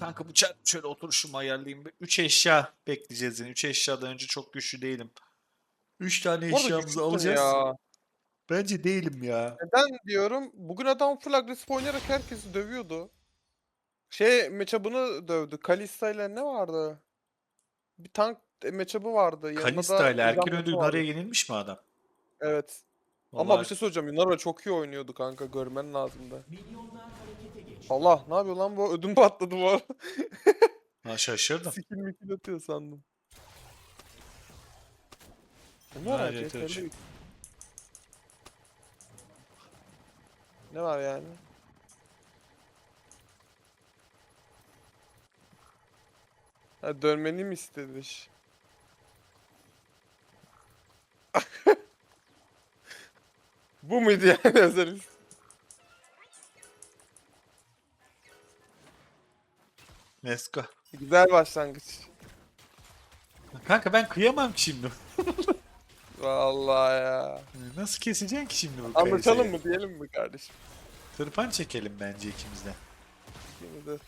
Kanka bu çarp şöyle oturuşumu ayarlayayım. 3 eşya bekleyeceğiz yani. 3 eşyadan önce çok güçlü değilim. 3 tane Bu arada eşyamızı alacağız. Ya. Bence değilim ya. Neden diyorum? Bugün adam full agresif oynayarak herkesi dövüyordu. Şey matchup'ını dövdü. Kalista ile ne vardı? Bir tank matchup'ı vardı. Yanında Kalista ile erken ödül vardı. araya yenilmiş mi adam? Evet. Ama Vallahi bir şey söyleyeceğim. Yunara çok iyi oynuyordu kanka. Görmen lazımdı. Allah ne yapıyor lan bu? Ödüm patladı bu arada. ha, şaşırdım. Skill mikil atıyor sandım. Ne Ha. CTRL Ne var yani? Ha, dönmeni mi istemiş? Bu muydu yani özelimiz? Let's go. Güzel başlangıç. Kanka ben kıyamam ki şimdi. Vallahi ya. Nasıl keseceksin ki şimdi bu Anlaşalım Kayısı'yı? mı diyelim mi kardeşim? Tırpan çekelim bence ikimiz de. İkiniz de,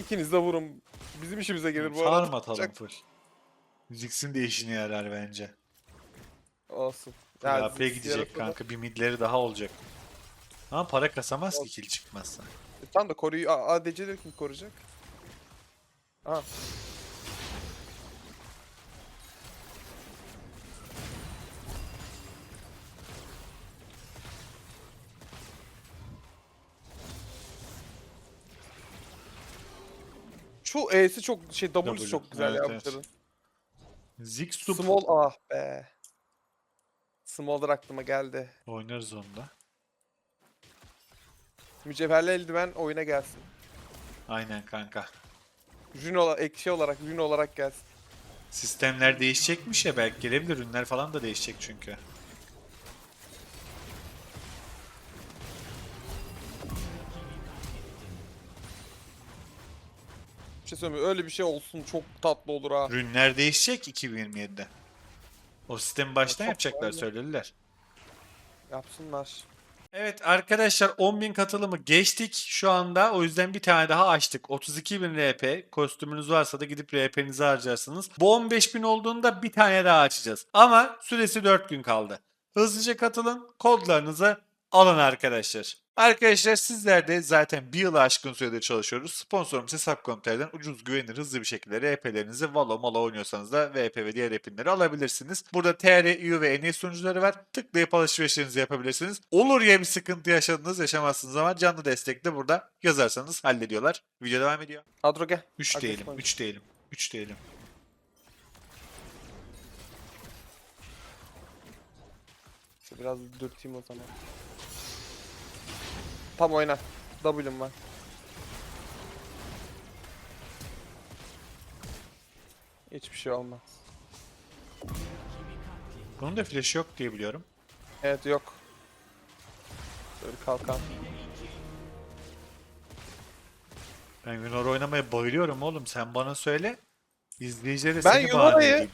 ikiniz de vurun. Bizim işimize gelir bu arada. Farm atalım Çok- full. Ziggs'in de işine yarar bence. Olsun. Ya Yani AP gidecek yarasa da- kanka. Bir midleri daha olacak. Ama para kasamaz ki kill çıkmazsa. E, Tam da koruyu A- ADC'leri kim koruyacak? Aha. Şu E'si çok şey W'si W, çok güzel evet, ya evet. sup Small ah be. Smolder aklıma geldi. oynarız onda. Mücevherli eldiven oyuna gelsin. Aynen kanka. Rune olarak, ekşi olarak, rune olarak gelsin. Sistemler değişecekmiş ya belki gelebilir. Ürünler falan da değişecek çünkü. Bir şey söyleyeyim mi? Öyle bir şey olsun çok tatlı olur ha. Ürünler değişecek 2027'de. O sistemi baştan çok yapacaklar güzel. söylediler. Yapsınlar. Evet arkadaşlar 10.000 katılımı geçtik şu anda. O yüzden bir tane daha açtık. 32.000 RP. Kostümünüz varsa da gidip RP'nizi harcarsınız. Bu 15.000 olduğunda bir tane daha açacağız. Ama süresi 4 gün kaldı. Hızlıca katılın. Kodlarınızı alın arkadaşlar. Arkadaşlar sizler de zaten bir yılı aşkın süredir çalışıyoruz. Sponsorumuz Hesap.com.tr'den ucuz, güvenilir, hızlı bir şekilde RP'lerinizi Valo, Malo oynuyorsanız da VP ve diğer RP'leri alabilirsiniz. Burada TR, EU ve NE sunucuları var. Tıklayıp alışverişlerinizi yapabilirsiniz. Olur ya bir sıkıntı yaşadınız, yaşamazsınız ama canlı destek de burada yazarsanız hallediyorlar. Video devam ediyor. Adro gel. 3 Agresif diyelim, oyna. 3 diyelim, 3 diyelim. İşte biraz dürteyim o zaman. Tam oyna. W'm var. Hiçbir şey olmaz. Bunun da flash'ı yok diye biliyorum. Evet yok. Böyle kalkan. Ben Yunor oynamaya bayılıyorum oğlum. Sen bana söyle. İzleyicilere Ben seni edeyim.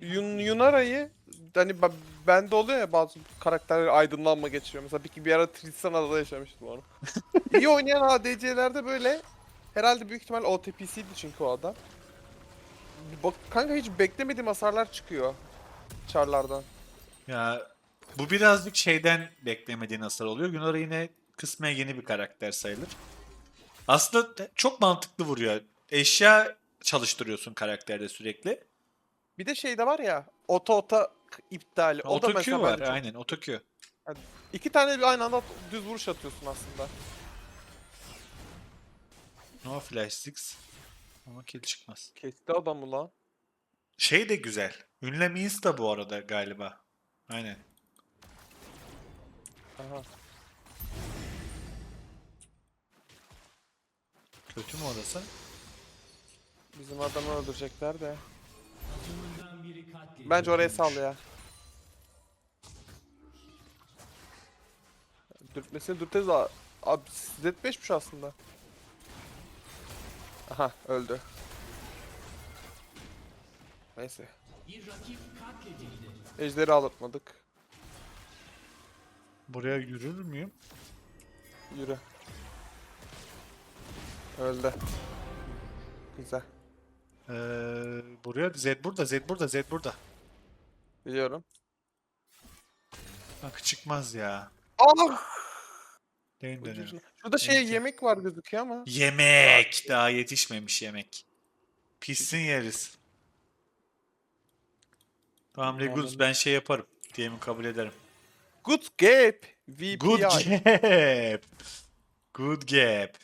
Yun Yunara'yı hani bende oluyor ya bazı karakterler aydınlanma geçiyor. Mesela bir, bir ara Tristana'da da yaşamıştım onu. İyi oynayan ADC'lerde böyle herhalde büyük ihtimal OTP'siydi çünkü o adam. Bak kanka hiç beklemediğim hasarlar çıkıyor çarlardan. Ya bu birazcık şeyden beklemediğin hasar oluyor. Yunara yine kısmen yeni bir karakter sayılır. Aslında çok mantıklı vuruyor. Eşya çalıştırıyorsun karakterde sürekli. Bir de şey de var ya oto ota iptali. O da Otokü mesela var bence çok- aynen otokü. İki tane bir aynı anda düz vuruş atıyorsun aslında. No flash six. Ama kill çıkmaz. Kesti adamı lan. Şey de güzel. Ünlem insta bu arada galiba. Aynen. Aha. Kötü mü orası? Bizim adamı öldürecekler de. Bence oraya sal ya. Dürtmesini dürteriz a- Abi Zed 5'miş aslında. Aha öldü. Neyse. Ejderi alırtmadık. Buraya yürür müyüm? Yürü. Öldü. Güzel. Ee, buraya Z burada, Z burada, Z burada. Biliyorum. Bak çıkmaz ya. Ah! Dönelim. Ucuzuna. Şurada şey Peki. yemek var gözüküyor ama. Yemek. Daha yetişmemiş yemek. Pişsin yeriz. Tamam Anladım. ben şey yaparım. Diyemi kabul ederim. Good gap. VPI. Good gap. Good gap.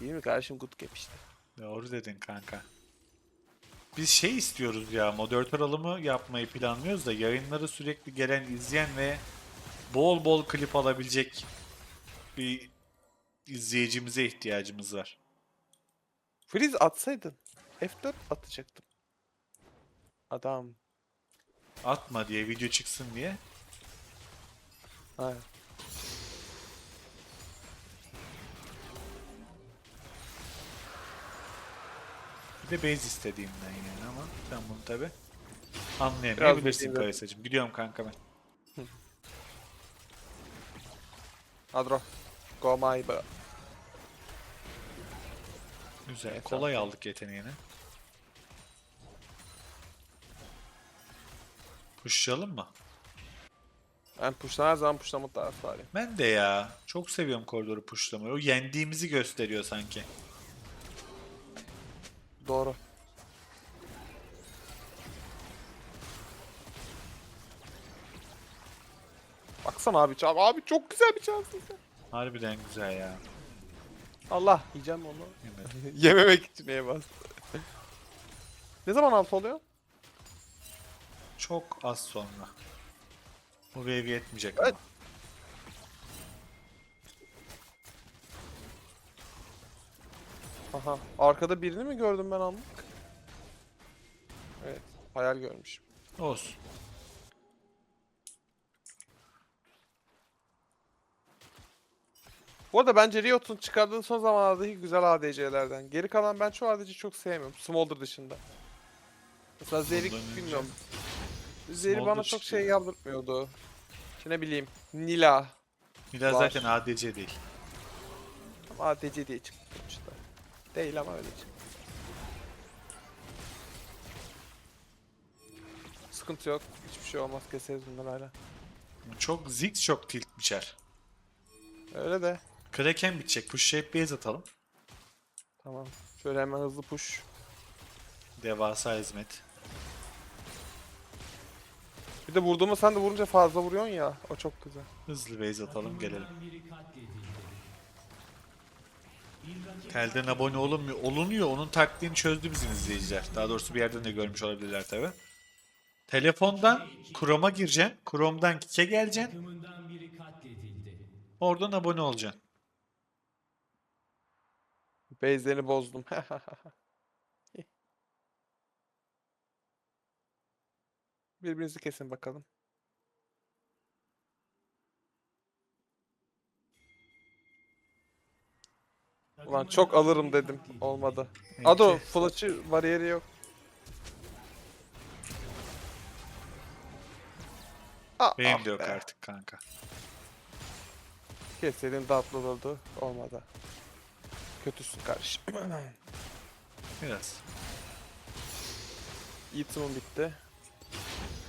Değil mi kardeşim good gap işte. Doğru dedin kanka. Biz şey istiyoruz ya moderatör alımı yapmayı planlıyoruz da yayınları sürekli gelen izleyen ve bol bol klip alabilecek bir izleyicimize ihtiyacımız var. Freeze atsaydın. F4 atacaktım. Adam. Atma diye video çıksın diye. Ha. De base istediğimden yani ama sen bunu tabi anlayamayabilirsin. Kayısacığım. Gidiyorum kanka ben. Adro. Go my bro. Güzel. Evet, Kolay aldık yeteneğini. Pushlayalım mı? Ben push'tan her zaman pushlama taraftarıyım. Ben de ya. Çok seviyorum koridoru pushlamayı. O yendiğimizi gösteriyor sanki. Doğru. Baksana abi çağ. Abi çok güzel bir sen. Harbiden güzel ya. Allah yiyeceğim onu. Yememek için neye bastı. ne zaman alt oluyor? Çok az sonra. Bu wave yetmeyecek Evet. ama. Aha. Arkada birini mi gördüm ben anlık? Evet. Hayal görmüşüm. Olsun. Bu arada bence Riot'un çıkardığı son zamanlardaki güzel ADC'lerden. Geri kalan ben çoğu ADC'yi çok sevmiyorum. Smolder dışında. Mesela Zerik bilmiyorum. Zeri bana çok şey yaptırmıyordu. İşte ne bileyim. Nila. Nila Var. zaten ADC değil. ADC diye çıktı işte. Değil ama öyle. Sıkıntı yok. Hiçbir şey olmaz. Keseriz bunları hala. Çok Ziggs çok tilt biçer. Öyle de. Kraken bitecek. Push shape base atalım. Tamam. Şöyle hemen hızlı push. Devasa hizmet. Bir de vurduğumu sen de vurunca fazla vuruyorsun ya. O çok güzel. Hızlı base atalım gelelim. Telden abone olunmuyor. Olunuyor. Onun taktiğini çözdü bizim izleyiciler. Daha doğrusu bir yerden de görmüş olabilirler tabi. Telefondan Chrome'a gireceksin. Chrome'dan Kik'e geleceksin. Oradan abone olacaksın. Base'lerini bozdum. Birbirinizi kesin bakalım. Ulan çok alırım dedim. Olmadı. Ado flash'ı bariyeri yok. Aa, Benim ah de yok be. artık kanka. Keselim tatlı olurdu. Olmadı. Kötüsün kardeşim. Biraz. Eaton'un bitti.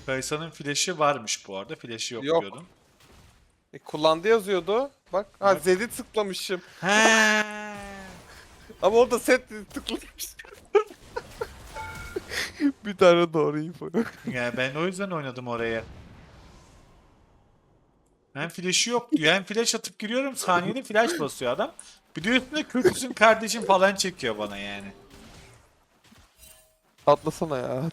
Kaysan'ın flash'i varmış bu arada. Flash'i yok, Yok. diyordun. E, kullandı yazıyordu. Bak. Ha. Zed'i tıklamışım. He. Ama orada set tıklamış. bir tane doğru info yok. Yani ben o yüzden oynadım oraya. Hem flash'ı yok diyor. Hem flash atıp giriyorum. Saniyede flash basıyor adam. Bir de üstüne kötüsün kardeşim falan çekiyor bana yani. Atlasana ya.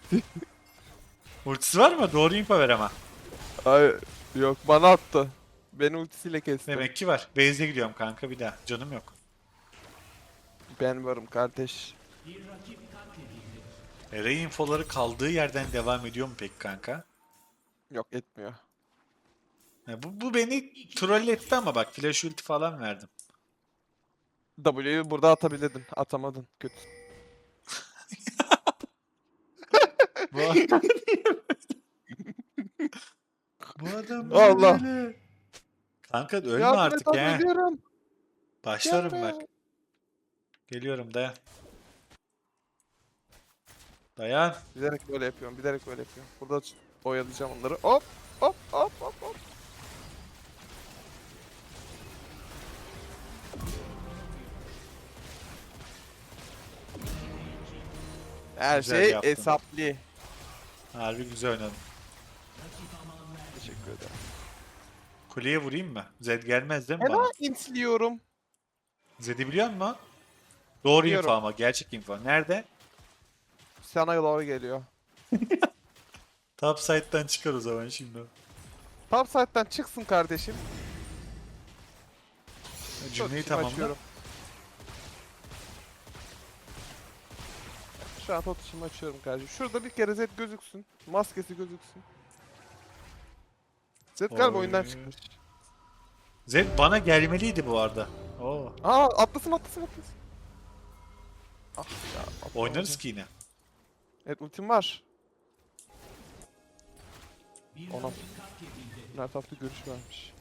Ultisi var mı? Doğru info ver ama. Ay yok bana attı. Beni ultisiyle kesti. Demek ki var. Base'e gidiyorum kanka bir daha. Canım yok. Ben varım kardeş. Eray infoları kaldığı yerden devam ediyor mu peki kanka? Yok etmiyor. Ya bu, bu beni trolletti ama bak flash ulti falan verdim. W'yu burada atabilirdin. Atamadın. Kötü. Bu adam Bu adam Allah. böyle? Kanka ölme Yardım artık et, ya. ediyorum. Başlarım Yardım bak. Geliyorum dayan. Dayan. Bilerek böyle yapıyorum. Bilerek böyle yapıyorum. Burada oyalayacağım onları. Hop hop hop hop hop. Her Güzel şey yaptın. hesaplı. Harbi güzel oynadın. Teşekkür ederim. Kuleye vurayım mı? Zed gelmez değil mi bana? Hemen intiliyorum. Zed'i biliyor musun? Doğru Biliyorum. info ama. Gerçek info. Nerede? Sana doğru geliyor. Top side'dan çıkar o zaman şimdi. Top side'den çıksın kardeşim. Cümleyi Totuşumu tamamla. açıyorum. Şu an totuşumu açıyorum kardeşim. Şurada bir kere Zed gözüksün. Maskesi gözüksün. Zed galiba Oy. oyundan çıkmış. Zed bana gelmeliydi bu arada. Oo. Aa atlasın atlasın atlasın. Ah ya. atlamadı. Oynarız ki yine. Evet ultim var. Ona. Mert hafta görüş vermiş.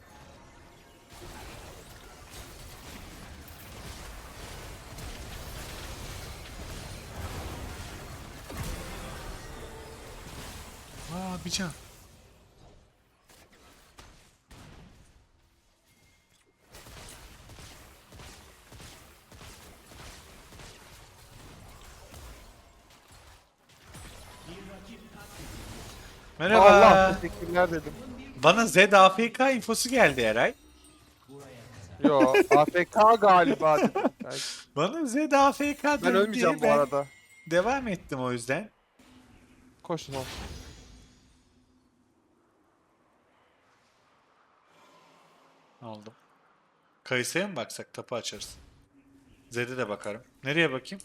Aa bir can. Merhaba. Allah teşekkürler dedim. Bana Z AFK infosu geldi Eray. Yo AFK galiba dedim. Bana Z AFK ben dedi ölmeyeceğim diye bu ben arada. Devam ettim o yüzden. Koşun oğlum. Aldım. Kayısıya mı baksak tapı açarız. Z'de de bakarım. Nereye bakayım?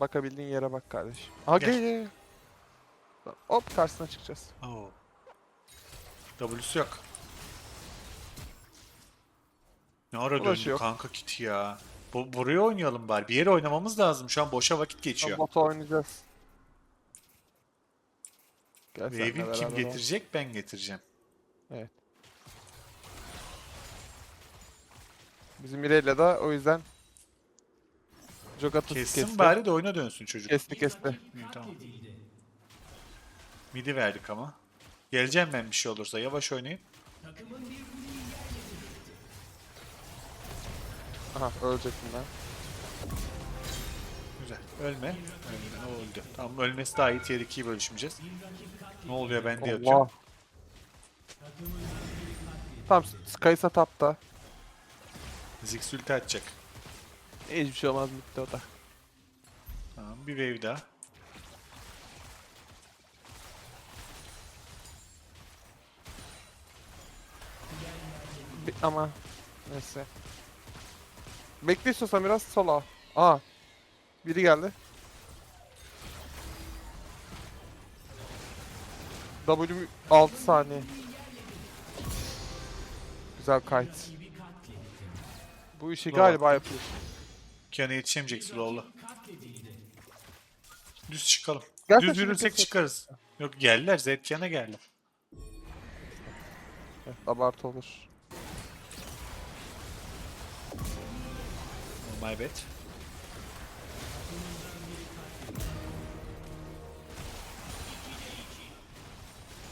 Bakabildiğin yere bak kardeşim. Aha gel. gel. Hop karşısına çıkacağız. Oo. W'su yok. Ne ara döndü yok. kanka kiti ya. Bu, buraya oynayalım bari. Bir yere oynamamız lazım. Şu an boşa vakit geçiyor. Bota oynayacağız. Gel senle Wave'i kim beraber ol. getirecek? Ben getireceğim. Evet. Bizim Mirella da o yüzden Jogatası Kessin kesti. bari de oyuna dönsün çocuk. Kesti kesti. İyi, tamam. Midi verdik ama. Geleceğim ben bir şey olursa. Yavaş oynayın. Aha ölecek bunlar. Güzel. Ölme. Ölme. O öldü. Tamam ölmesi daha iyi. Tier 2'yi bölüşmeyeceğiz. Ne oluyor ben de yatıyorum. Allah. Tamam Kaysa tapta. Ziggs ulti atacak. Hiçbir şey olmaz bitti o da. Tamam bir wave daha. Ama neyse. Bekle istiyorsan biraz sola. Aa. Biri geldi. W 6 saniye. Güzel kayıt. Bu işi Bravo. galiba yapıyor. Kiana yetişemeyecek slow'la. Düz çıkalım. Gel Düz yürürsek çıkarız. Yok geldiler. Zed Kiana geldi. Evet, abartı olur. My bad.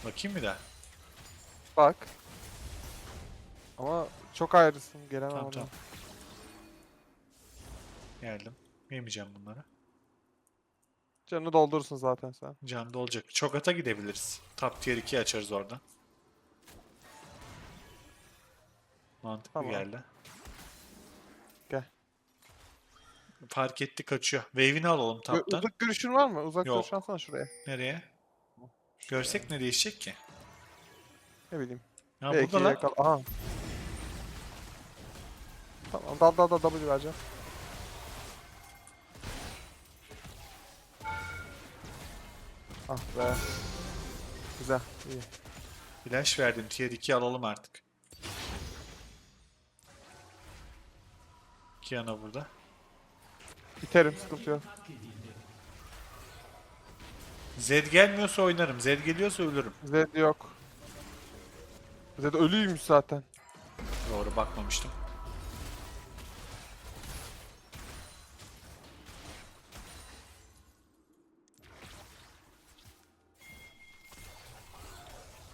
Bakayım bir daha. Bak. Ama çok ayrısın gelemem Tamam tamam. Geldim. Yemeyeceğim bunları. Canını doldurursun zaten sen. Canlı olacak. Çok ata gidebiliriz. Top tier 2 açarız oradan. Mantıklı Tamam. geldi. Gel. Fark etti kaçıyor. Wave'ini alalım taptan. Uzak görüşün var mı? Uzak Yok. görüş alsana şuraya. Nereye? Görsek ne değişecek ki? Ne bileyim. Ya Belki burada lan. yakal- Aha. Tamam dal dal dal W vereceğim. Ah be. Güzel. iyi. Flash verdim. Tier 2 alalım artık. Kiana burada. Biterim sıkıntı yok. Zed gelmiyorsa oynarım. Zed geliyorsa ölürüm. Zed yok. Zed ölüymüş zaten. Doğru bakmamıştım.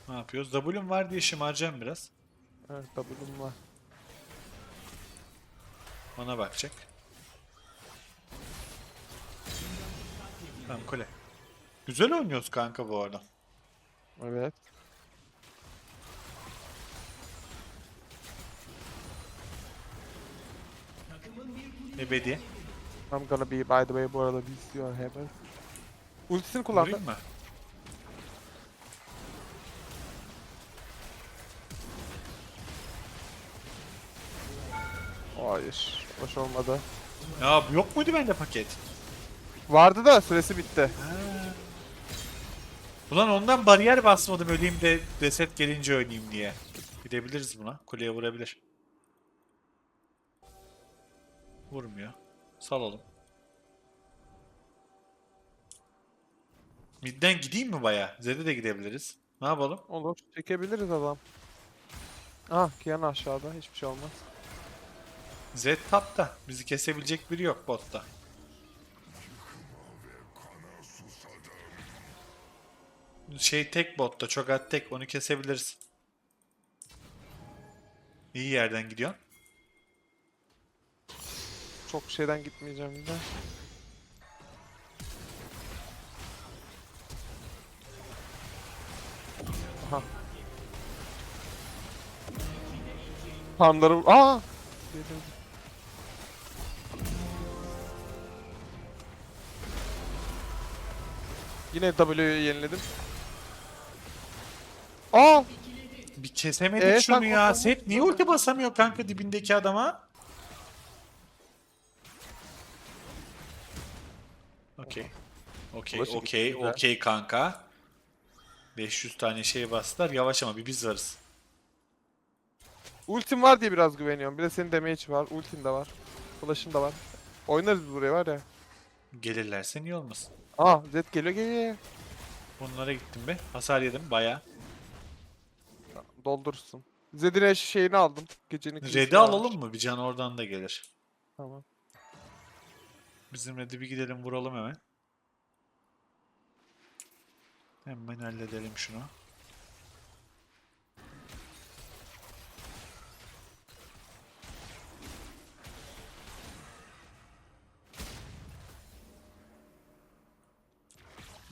Ne yapıyoruz? W'm var diye şımaracağım biraz. Evet W'm var. Ona bakacak. Kule. Güzel oynuyoruz kanka bu arada. Evet. Ebedi. I'm gonna be by the way bu arada biz your heaven. Ultisini kullandı. Vurayım mı? Hayır. Hoş olmadı. Ya yok muydu bende paket? Vardı da süresi bitti. Ulan ondan bariyer basmadım öleyim de reset gelince oynayayım diye. Gidebiliriz buna. Kuleye vurabilir. Vurmuyor. Salalım. Midden gideyim mi baya? Zed'e de gidebiliriz. Ne yapalım? Olur. Çekebiliriz adam. Ah Kian aşağıda. Hiçbir şey olmaz. Zed tapta. Bizi kesebilecek biri yok botta. Şey tek botta. Çok at tek. Onu kesebiliriz. İyi yerden gidiyor. Çok şeyden gitmeyeceğim de. Aha. Farmları... Aa! Yine W'yu yeniledim. Aa! Bir kesemedik Ee, şunu sen ya. Set niye ulti basamıyor kanka dibindeki adama? Okey. Okey, Burası okey, gitti okey kanka. 500 tane şey bastılar. Yavaş ama bir biz varız. Ultim var diye biraz güveniyorum. Bir de senin damage var. Ultin de var. Flash'ın da var. Oynarız biz buraya var ya. Gelirlerse niye olmasın? Aa Zed geliyor geliyor. Bunlara gittim be. Hasar yedim baya. Doldurursun. Zed'in eş şeyini aldım. Gecenin Red'i alalım mı? Bir can oradan da gelir. Tamam. Bizim Red'i bir gidelim vuralım hemen. Hemen halledelim şunu.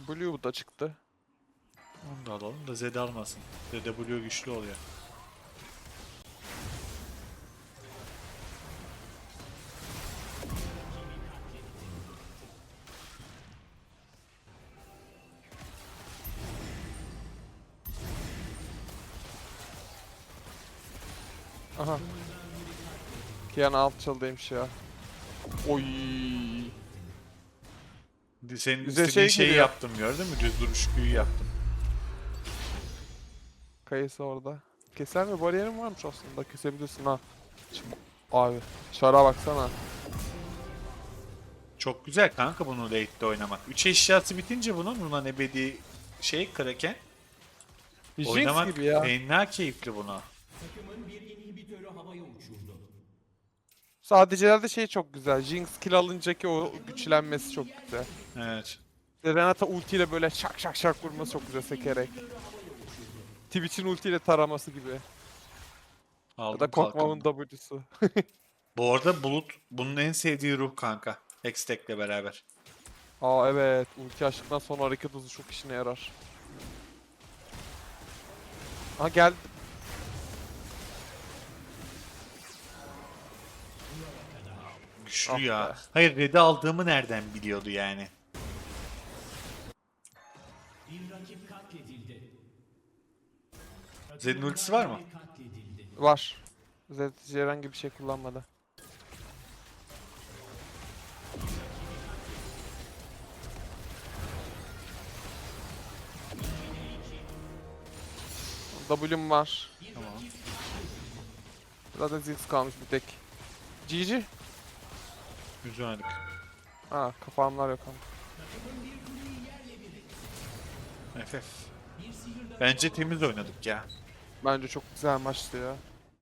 Blue da çıktı. Onu da alalım da Zed almasın. ZW güçlü oluyor. Aha. Kian alt çalıymış ya. Oy. Senin Bize istediğin şey şeyi geliyor. yaptım gördün mü? Düz duruş büyü yaptım. Kayısı orada. Keser mi? Bariyerim varmış aslında. Kesebilirsin ha. Şimdi, abi. Şara baksana. Çok güzel kanka bunu late'de oynamak. 3 eşyası bitince bunun bundan ebedi şey kraken Jinx oynamak gibi ya. enna keyifli bunu. Sadece şey çok güzel. Jinx kill alınca o güçlenmesi çok güzel. Evet. Renata ultiyle böyle şak şak şak vurması çok güzel sekerek. Twitch'in ultiyle taraması gibi. Ya Aldım da kalkanımı. Kokmam'ın W'su. Bu arada Bulut bunun en sevdiği ruh kanka. Hextech'le beraber. Aa evet. Ulti açtıktan sonra hareket hızı çok işine yarar. Aha geldi. Güçlü Ah ya. be. Hayır red'i aldığımı nereden biliyordu yani? Zed'in ultisi var mı? Var. Zed herhangi bir şey kullanmadı. W'm var. Tamam. Zaten Ziggs kalmış bir tek. GG. Güzel oynadık. Ha kafamlar yok ama. FF. Bence temiz oynadık ya. Bence çok güzel maçtı ya.